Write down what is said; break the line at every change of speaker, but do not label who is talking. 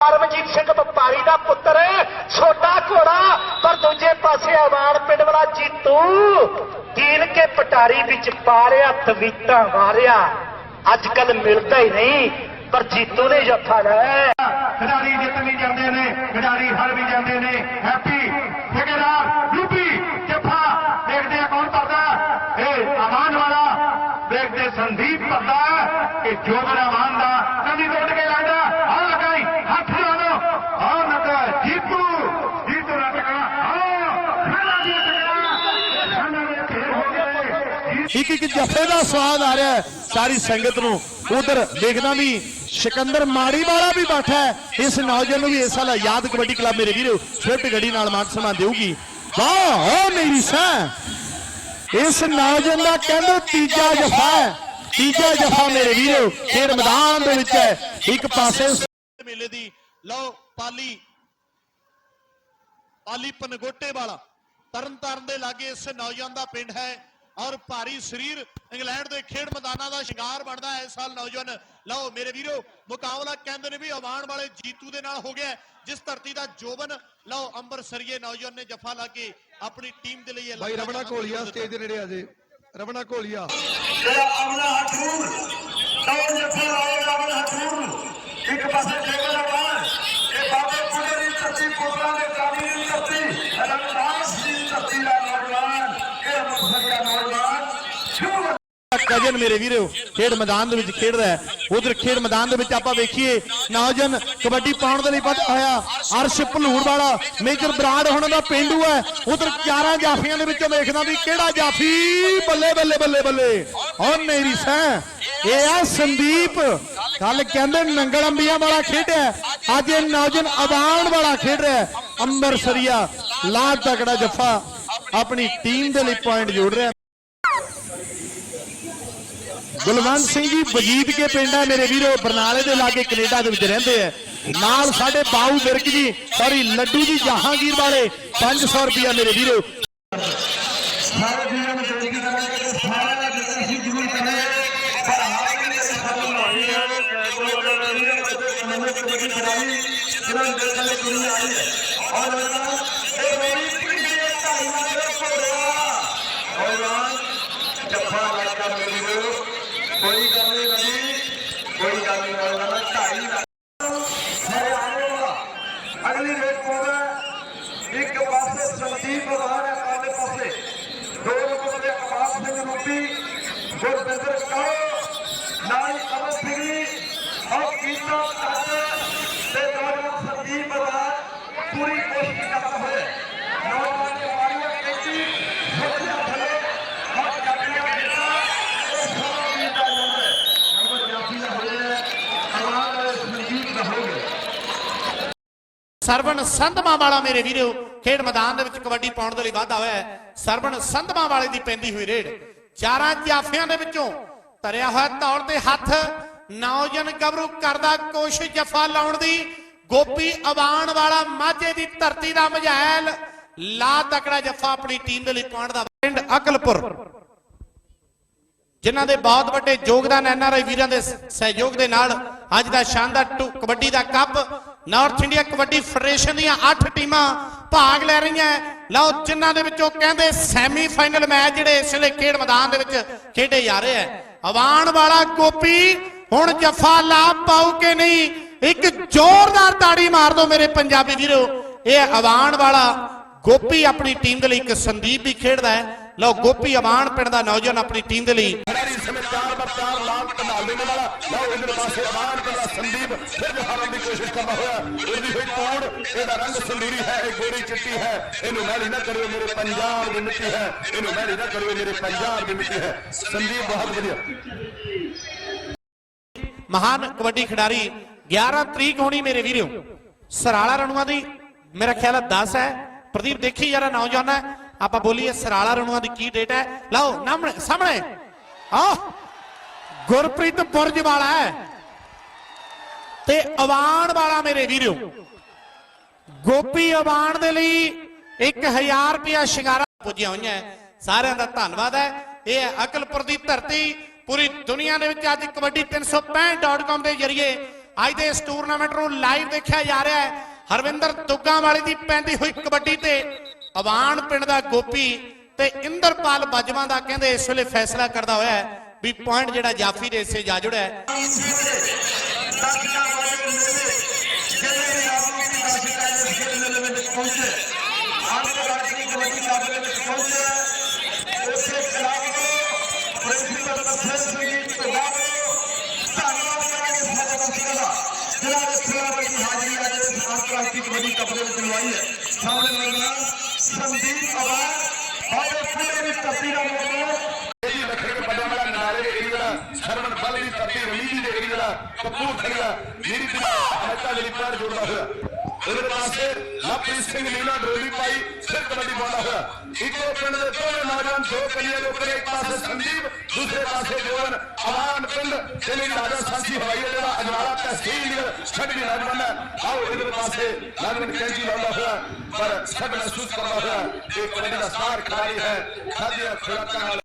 ਪਰਮਜੀਤ ਸਿੰਘ ਵਪਾਰੀ ਦਾ ਪੁੱਤਰ ਛੋਟਾ ਘੋੜਾ, ਪਰ ਦੂਜੇ ਪਾਸੇ ਆਵਾਨ ਪਿੰਡ ਵਾਲਾ ਜੀਤੂ ਦੀਨ ਕੇ ਪਟਾਰੀ ਵਿੱਚ ਪਾਰਿਆ ਤਵੀਤਾਂ ਮਾਰਿਆ। ਅੱਜ ਕੱਲ ਮਿਲਦਾ ਹੀ ਨਹੀਂ, ਪਰ ਜੀਤੂ ਨੇ ਜੱਫਾ ਲੈ
ਖਿਡਾਰੀ ਜਿੱਤ ਵੀ ਜਾਂਦੇ ਨੇ, ਖਿਡਾਰੀ ਹਾਰ ਵੀ ਜਾਂਦੇ ਨੇ। ਹੈਪੀ, ਠੇਕੇਦਾਰ, ਯੂਪੀ, ਜੱਫਾ, ਦੇਖਦੇ ਆ ਕੌਣ ਭਰਦਾ। ਇਹ ਅਮਾਨ ਵਾਲਾ ਦੇਖਦੇ ਸੰਦੀਪ ਭਰਦਾ ਇਹ ਜੋਬਰ ਅਮਾਨ ਦਾ ਕੰਦੀ ਤੋੜ ਕੇ ਲਾਂਦਾ ਆ ਲਗਾਈ ਹੱਥ ਲਾਉਣਾ ਆ ਨਟ ਜੀਤੂ ਜੀਤੂ ਨਾ ਟਕਾ ਆ ਖਾਣਾ ਦੀ ਟਕਾ ਖਾਣਾ ਦੇ ਫੇਰ ਹੋ ਗਏ
ਇੱਕ ਇੱਕ ਜਫੇ ਦਾ ਸਵਾਦ ਆ ਰਿਹਾ ਹੈ। ਸਾਰੀ ਸੰਗਤ ਨੂੰ ਉਧਰ ਦੇਖਦਾ ਵੀ ਸਿਕੰਦਰ ਮਾੜੀ ਵਾਲਾ ਵੀ ਬੈਠਾ ਇਸ ਨੌਜਵਾਨ ਨੂੰ ਵੀ ਇਸ ਸਾਲ ਯਾਦ ਕਬੱਡੀ ਕਲੱਬ ਮੇਰੇ ਵੀਰੋ ਸਵਿਫਟ ਗੱਡੀ ਨਾਲ ਮਾਨ ਸਨਮਾਨ ਦੇਊਗੀ। ਵਾਹ ਓ ਮੇਰੀ ਸਾਂ ਇਸ ਨੌਜਵਾਨ ਦਾ ਕਹਿੰਦੇ ਤੀਜਾ ਜਫਾ ਹੈ। ਤੀਜਾ ਜਫਾ ਮੇਰੇ ਵੀਰੋ ਖੇਡ ਮੈਦਾਨ ਦੇ ਵਿੱਚ ਹੈ। ਇੱਕ ਪਾਸੇ ਮੇਲੇ ਦੀ, ਲਓ ਪਾਲੀ ਪਾਲੀ ਪਨਗੋਟੇ ਵਾਲਾ ਤਰਨ ਤਾਰਨ ਦੇ ਲਾਗੇ ਇਸ ਨੌਜਵਾਨ ਦਾ ਪਿੰਡ ਹੈ। ਔਰ ਭਾਰੀ ਸਰੀਰ ਇੰਗਲੈਂਡ ਦੇ ਖੇਡ ਮੈਦਾਨਾਂ ਦਾ ਸ਼ਿੰਗਾਰ ਬਣਦਾ ਹੈ ਇਸ ਸਾਲ ਨੌਜਵਾਨ ਲਓ ਮੇਰੇ ਵੀਰੋ ਮੁਕਾਬਲਾ ਕਹਿੰਦੇ ਨੇ ਵੀ ਆਵਾਨ ਵਾਲੇ ਜੀਤੂ ਦੇ ਨਾਲ ਹੋ ਗਿਆ। ਜਿਸ ਧਰਤੀ ਦਾ ਜੋਬਨ ਲਓ ਅੰਬਰਸਰੀਏ ਨੌਜਵਾਨ ਨੇ ਜਫਾ ਲਾ ਕੇ ਆਪਣੀ ਟੀਮ ਦੇ ਲਈ ਜਫਾ
ਘੋਲੀਆ
ਦਿੱਤਾ।
ਸਟੇਜ ਦੇ ਨੇੜੇ ਆ ਜੇ ਰਮਣਾ ਘੋਲੀਆ
ਜਿਹੜਾ ਅਮਲਾ ਹਟੂਰ ਦੌੜ ਜੱਫਾ ਆਏਗਾ ਅਮਲਾ ਹਟੂਰ ਇੱਕ ਪਾਸੇ ਜੇਗਲ
ਕਜਨ ਮੇਰੇ ਵੀਰੋ, ਖੇਡ ਮੈਦਾਨ ਦੇ ਵਿੱਚ ਖੇਡ ਰਿਹਾ ਹੈ। ਉਧਰ ਖੇਡ ਮੈਦਾਨ ਦੇ ਵਿੱਚ ਆਪਾਂ ਵੇਖੀਏ, ਨੌਜਵਾਨ ਕਬੱਡੀ ਪਾਉਣ ਦੇ ਲਈ ਵੱਧ ਹੋਇਆ ਅਰਸ਼ ਭਲੂੜ ਵਾਲਾ ਮੇਜਰ ਬਰਾੜ ਹੁਣ ਦਾ ਪਿੰਡੂ ਹੈ। ਉਧਰ ਚਾਰਾਂ ਜਾਫੀਆਂ ਦੇ ਵਿੱਚੋਂ ਵੇਖਦਾ ਵੀ ਕਿਹੜਾ ਜਾਫੀ? ਬੱਲੇ ਬੱਲੇ ਬੱਲੇ ਬੱਲੇ। ਔਰ ਮੇਰੀ ਸੈਂ। ਇਹ ਆ ਸੰਦੀਪ। ਕੱਲ ਕਹਿੰਦੇ ਨੰਗਲ ਅੰਬੀਆਂ ਵਾਲਾ ਖੇਡਿਆ ਅੱਜ ਇਹ ਨੌਜਵਾਨ ਆਵਾਨ ਵਾਲਾ ਖੇਡ ਰਿਹਾ ਹੈ। ਅੰਮ੍ਰਿਤਸਰੀਆ ਲਾ ਤਕੜਾ ਜੱਫਾ ਆਪਣੀ ਟੀਮ ਦੇ ਲਈ ਪੁਆਇੰਟ ਜੋੜ ਰਿਹਾ ਗੁਲਵੰਤ ਸਿੰਘ ਜੀ, ਵਜੀਦ ਕੇ ਪਿੰਡ ਹੈ ਮੇਰੇ ਵੀਰੋ, ਬਰਨਾਲੇ ਦੇ ਲਾਗੇ ਕੈਨੇਡਾ ਦੇ ਵਿੱਚ ਰਹਿੰਦੇ ਆ। ਨਾਲ ਸਾਡੇ ਬਾਊ ਵਿਰਕ ਜੀ ਸੌਰੀ ਲੱਡੂ ਜੀ, ਜਹਾਂਗੀਰ ਵਾਲੇ 500 ਰੁਪਿਆ ਮੇਰੇ ਵੀਰੋ।
ਸਾਰੇ ਜੀਵਨ ਨੂੰ ਬੇਨਤੀ ਕਰਾਂਗੇ ਕਿ ਸਾਰਿਆਂ ਦਾ ਜਿੱਤ ਅਸੀਂ ਜ਼ਰੂਰ ਕਰਾਂਗੇ ਪਰ ਹਾਰ ਵੀ ਅਸੀਂ ਸਾਨੂੰ ਨਹੀਂ ਹੈ ਨਵੇਂ ਕਬੱਡੀ ਖਿਡਾਰੀ ਜਿਨ੍ਹਾਂ ਨੂੰ ਦੇਖਣ ਲਈ ਦੁਨੀਆ ਆਈ ਹੈ ਔਰ ਇਹ ਮੇਰੀ ਪੀੜ੍ਹੀ ਦੇ ਢਾਈ ਵਾਲੇ ਘੋੜਿਆ ਔਰ ਜੱਫਾ ਲੱਗਾ ਮੇਰੀ ਵੀਰੋ ਕੋਈ ਗੱਲ ਨਹੀਂ ਨਹੀਂ ਕੋਈ ਗੱਲ ਨਹੀਂ ਔਰ ਢਾਈ ਸਾਰੇ ਆਣੇ ਵਾਲਾ ਅਗਲੀ ਰੇਟ ਪਾਉਂਦਾ ਇੱਕ ਪਾਸੇ ਸੰਦੀਪ ਬਹਾਰ ਹੈ ਕਾਲੇ ਪਾਸੇ। ਦੋ ਨੰਬਰ ਦੇ ਆਕਾਸ਼ ਸਿੰਘ ਰੂਪੀ ਗੁਰਬਿੰਦਰ ਕੌਰ ਨਾਲ ਕਮਲ ਸਿੰਘੀ ਔਰ ਕੀਤਾ ਤੱਕ ਤੇ ਨੌਜਵਾਨ ਸੰਦੀਪ ਬਹਾਰ ਪੂਰੀ ਕੋਸ਼ਿਸ਼ ਕਰਦਾ ਹੋਇਆ ਨੌਜਵਾਨ ਦੇ ਮਾਰੀਆਂ ਕੈਂਚੀ ਸੋਚਿਆ ਥਲੇ ਔਰ ਜਾਗੀਆਂ ਦਿੱਤਾ ਇਹ ਸਾਰਾ ਵੀ ਦਾ ਨੰਬਰ ਨੰਬਰ ਜਾਫੀ ਦਾ ਹੋਇਆ ਅਵਾਨ ਵਾਲੇ ਸੰਦੀਪ ਦਾ ਹੋ ਗਿਆ
ਸਰਵਣ ਸੰਧਮਾ ਵਾਲਾ ਮੇਰੇ ਵੀਰੋ, ਖੇਡ ਮੈਦਾਨ ਦੇ ਵਿੱਚ ਕਬੱਡੀ ਪਾਉਣ ਦੇ ਲਈ ਵਾਧਾ ਹੋਇਆ ਸਰਵਣ ਸੰਧਮਾ ਵਾਲੇ ਦੀ ਪੈਂਦੀ ਹੋਈ ਰੇਡ। ਚਾਰਾਂ ਜਾਫਿਆਂ ਦੇ ਵਿੱਚੋਂ ਧਰਿਆ ਹੋਇਆ ਤੌਰ ਤੇ ਹੱਥ ਨੌਜਨ ਗੱਭਰੂ ਕਰਦਾ ਕੋਸ਼ਿਸ਼ ਜਫਾ ਲਾਉਣ ਦੀ। ਗੋਪੀ ਆਵਾਨ ਵਾਲਾ ਮਾਝੇ ਦੀ ਧਰਤੀ ਦਾ ਮਝੈਲ, ਲਾ ਤਕੜਾ ਜਫਾ ਆਪਣੀ ਟੀਮ ਦੇ ਲਈ ਪਾਉਣ ਦਾ ਪਿੰਡ ਅਕਲਪੁਰ। ਜਿਨ੍ਹਾਂ ਦੇ ਬਹੁਤ ਵੱਡੇ ਯੋਗਦਾਨ ਐਨਆਰਆਈ ਵੀਰਾਂ ਦੇ ਸਹਿਯੋਗ ਦੇ ਨਾਲ ਅੱਜ ਦਾ ਸ਼ਾਨਦਾਰ ਟੂ- ਕਬੱਡੀ ਦਾ cup north India kabaddi federation ਦੀਆਂ 8 ਟੀਮਾਂ ਭਾਗ ਲੈ ਰਹੀਆਂ ਲਓ, ਜਿਨ੍ਹਾਂ ਦੇ ਵਿੱਚੋਂ ਕਹਿੰਦੇ ਸੈਮੀ ਫਾਈਨਲ ਮੈਚ ਜਿਹੜੇ ਇਸ ਵੇਲੇ ਖੇਡ ਮੈਦਾਨ ਦੇ ਵਿੱਚ ਖੇਡੇ ਜਾ ਰਹੇ ਹੈ। ਆਵਾਨ ਵਾਲਾ ਗੋਪੀ, ਹੁਣ ਜਫਾ ਲਾ ਪਾਉ ਕਿ ਨਹੀਂ? ਇੱਕ ਜ਼ੋਰਦਾਰ ਤਾੜੀ ਮਾਰ ਦਿਓ ਮੇਰੇ ਪੰਜਾਬੀ ਵੀਰੋ। ਇਹ ਆਵਾਨ ਵਾਲਾ ਗੋਪੀ ਆਪਣੀ ਟੀਮ ਦੇ ਲਈ ਇੱਕ ਸੰਦੀਪ ਵੀ ਖੇਡਦਾ ਹੈ। ਲਓ ਗੋਪੀ ਆਵਾਨ ਪਿੰਡ ਦਾ ਨੌਜਵਾਨ ਆਪਣੀ ਟੀਮ ਦੇ ਲਈ।
ਖਿਡਾਰੀ ਸਮੇਂ ਚਾਰ ਬਾਰ ਚਾਰ ਲਾਲ ਕਮਾਲ ਦੇਣ ਵਾਲਾ। ਲਓ ਇਧਰ ਪਾਸੇ ਆਵਾਨ ਕਰਦਾ ਸੰਦੀਪ ਫਿਰ ਜਹਾਰਨ ਦੀ ਕੋਸ਼ਿਸ਼ ਕਰਦਾ ਹੋਇਆ। ਇਹਦੀ ਹੋਈ ਤੋੜ ਇਹਦਾ ਰੰਗ ਸੰਦੀਰੀ ਹੈ ਇਹ ਗੋਰੀ ਚਿੱਟੀ ਹੈ। ਇਹਨੂੰ ਮੈਲੀ ਨਾ ਕਰਿਓ ਮੇਰੇ ਪੰਜਾਬ ਦੀ ਮਿੱਟੀ ਹੈ। ਇਹਨੂੰ ਮੈਲੀ ਨਾ ਕਰਿਓ ਮੇਰੇ ਪੰਜਾਬ ਦੀ ਮਿੱਟੀ ਹੈ। ਸੰਦੀਪ ਬਹੁਤ ਵਧੀਆ।
ਮਹਾਨ ਕਬੱਡੀ ਖਿਡਾਰੀ 11 ਤਰੀਕ ਹੋਣੀ ਮੇਰੇ ਵੀਰੋ। ਸਰਾਲਾ ਰਣੂਆ ਦੀ ਮੇਰਾ ਖਿਆਲ ਹੈ 10 ਹੈ। ਪ੍ਰਦੀਪ ਦੇਖੀ ਯਾਰਾ ਨੌਜਵਾਨ ਹੈ। ਆਪਾਂ ਬੋਲੀਏ ਸਰਾਲਾ ਰਣੂਆ ਦੀ ਕੀ ਡੇਟ ਹੈ? ਲਓ ਸਾਹਮਣੇ। ਆ ਗੁਰਪ੍ਰੀਤ ਬੁਰਜ ਵਾਲਾ ਹੈ। ਤੇ ਅਵਾਨ ਵਾਲਾ ਮੇਰੇ ਵੀਰੋ। ਗੋਪੀ ਅਵਾਨ ਦੇ ਲਈ 1000 ਰੁਪਿਆ ਸ਼ਿੰਗਾਰਾ ਪੁੱਜੀਆਂ ਹੋਈਆਂ ਸਾਰਿਆਂ ਦਾ ਧੰਨਵਾਦ ਹੈ। ਇਹ ਹੈ ਅਕਲਪੁਰ ਦੀ ਧਰਤੀ। ਪੂਰੀ ਦੁਨੀਆ ਦੇ ਵਿੱਚ ਅੱਜ ਕਬੱਡੀ 365.com ਦੇ ਜ਼ਰੀਏ ਅੱਜ ਦੇ ਇਸ ਟੂਰਨਾਮੈਂਟ ਨੂੰ ਲਾਈਵ ਦੇਖਿਆ ਜਾ ਰਿਹਾ ਹੈ। ਹਰਵਿੰਦਰ ਦੁੱਗਾ ਵਾਲੇ ਦੀ ਪੈਂਦੀ ਹੋਈ ਕਬੱਡੀ ਤੇ ਅਵਾਨ ਪਿੰਡ ਦਾ ਗੋਪੀ ਤੇ ਇੰਦਰਪਾਲ ਬਾਜਵਾ ਦਾ ਕਹਿੰਦੇ ਇਸ ਵੇਲੇ ਫੈਸਲਾ ਕਰਦਾ ਹੋਇਆ ਹੈ ਵੀ ਪੁਆਇੰਟ ਜਿਹੜਾ ਜਾਫੀ ਦੇ ਹਿੱਸੇ ਜਾ ਜੁੜਿਆ ਹੈ।
ਦਰਸ਼ਕਾਂ ਵਾਲੇ ਮੇਲੇ ਸੰਦੀਪ ਆਵਾਜ਼ ਸਾਡੇ ਪੂਰੇ ਦੀ ਧਰਤੀ ਦਾ ਮੈਦਾਨ
ਇਹਦੀ ਲੱਖੜ ਕੇ ਪੱਡਿਆਂ ਵਾਲਾ ਦੇ ਏਰੀਆ ਦਾ ਸਰਵਣ ਬਲ ਦੀ ਧਰਤੀ ਰਮੀਦੀ ਦੇ ਏਰੀਆ ਦਾ ਕਪੂਰਥਲਾ ਮੇਰੀ ਦਿਲ ਅਮਰਤਾ ਦੇ ਲਈ ਪੈਰ ਜੋੜਦਾ ਹੋਇਆ ਉਹਦੇ ਪਾਸੇ ਲਵਪ੍ਰੀਤ ਸਿੰਘ ਲੀਲਾ ਡਰੋਲੀ ਪਾਈ, ਫਿਰ ਕਬੱਡੀ ਪਾਉਂਦਾ ਹੋਇਆ ਇੱਕੋ ਪਿੰਡ ਦੇ ਦੋਵੇਂ ਨੌਜਵਾਨ, ਦੋ ਕਲੀਆਂ ਦੇ ਉੱਪਰ, ਇੱਕ ਪਾਸੇ ਸੰਦੀਪ, ਦੂਸਰੇ ਪਾਸੇ ਜੋਨ ਅਵਾਨ ਪਿੰਡ ਤੇ ਮੇਰੀ ਰਾਜਾ ਸਾਂਸੀ ਹਵਾਈ ਅੱਡੇ ਦਾ ਅਜਵਾਲਾ ਤਹਿਸੀਲ ਛੱਡਣੀ ਨੌਜਵਾਨ ਹੈ ਆਓ ਇਹਦੇ ਪਾਸੇ ਨੌਜਵਾਨ ਕੈਂਚੀ ਲਾਉਂਦਾ ਹੋਇਆ, ਪਰ ਛੱਡ ਮਹਿਸੂਸ ਕਰਦਾ ਹੋਇਆ, ਇਹ ਕਬੱਡੀ ਦਾ ਸਟਾਰ ਖਿਡਾਰੀ ਹੈ। ਖਾਦੀਆਂ ਖੁਰਾਕਾਂ ਨਾਲ